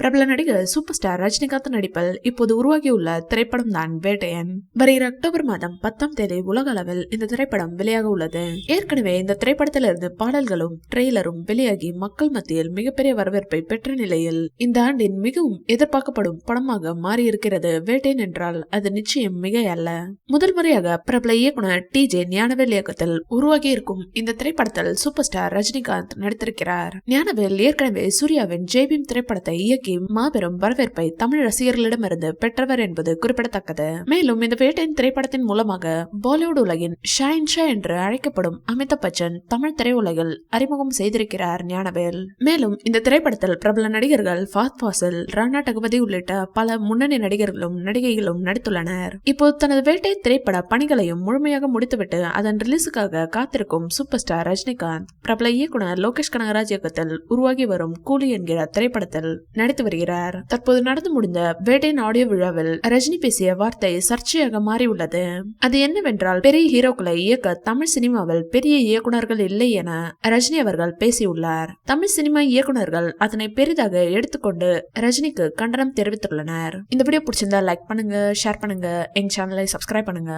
பிரபல நடிகர் super star Rajinikanth நடிப்பில் இப்போது உருவாகியுள்ள திரைப்படம் தான் வேட்டையன். வருகிற அக்டோபர் மாதம் பத்தாம் தேதி உலக அளவில் இந்த திரைப்படம் வெளியாக உள்ளது. ஏற்கனவே இந்த திரைப்படத்திலிருந்து பாடல்களும் ட்ரெய்லரும் வெளியாகி மக்கள் மத்தியில் மிகப்பெரிய வரவேற்பை பெற்ற நிலையில் இந்த ஆண்டின் மிகவும் எதிர்பார்க்கப்படும் படமாக மாறியிருக்கிறது வேட்டையன் என்றால் அது நிச்சயம் மிக அல்ல முதல் முறையாக பிரபல இயக்குனர் டி ஜே ஞானவேல் இயக்கத்தில் உருவாகி இருக்கும் இந்த திரைப்படத்தில் சூப்பர் ஸ்டார் ரஜினிகாந்த் நடித்திருக்கிறார். ஞானவேல் ஏற்கனவே சூர்யாவின் ஜெய்பீம் திரைப்படத்தை இயக்கி மாபெரும் வரவேற்பை தமிழ் ரசிகர்களிடமிருந்து பெற்றவர் என்பது குறிப்பிடத்தக்கது. மேலும் இந்த வேட்டையின் திரைப்படத்தின் மூலமாக பாலிவுட் உலகின் ஷாயின் ஷா என்று அழைக்கப்படும் அமிதாப் பச்சன் தமிழ் திரையுலகில் அறிமுகம் செய்திருக்கிறார் ஞானவேல். மேலும் இந்த திரைப்படத்தில் பிரபல நடிகர்கள் ஃபாத் ஃபாசில் ராணா டகுபதி உள்ளிட்ட பல முன்னணி நடிகர்களும் நடிகைகளும் நடித்துள்ளனர். இப்போ தனது வேட்டை திரைப்பட பணிகளையும் முழுமையாக முடித்துவிட்டு அதன் ரிலீஸுக்காக காத்திருக்கும் சூப்பர் ஸ்டார் ரஜினிகாந்த் பிரபல இயக்குனர் லோகேஷ் கனகராஜ் இயக்கத்தில் உருவாகி வரும் கூலி என்கிற திரைப்படத்தில் நடித்து வருகிறார். தற்போது நடந்து முடிந்த வேட்டையின் ஆடியோ விழாவில் ரஜினி பேசிய வார்த்தை சர்ச்சையாக மாறியுள்ளது. அது என்னவென்றால் பெரிய ஹீரோக்களை இயக்க தமிழ் சினிமாவில் பெரிய இயக்குனர்கள் இல்லை என ரஜினி அவர்கள் பேசியுள்ளார். தமிழ் சினிமா இயக்குனர்கள் அதனை பெரிதாக எடுத்துக்கொண்டு ரஜினிக்கு கண்டனம் தெரிவித்துள்ளனர். இந்த வீடியோ பிடிச்சிருந்தா லைக் பண்ணுங்க ஷேர் பண்ணுங்க எங்க சேனலை சப்ஸ்கிரைப் பண்ணுங்க.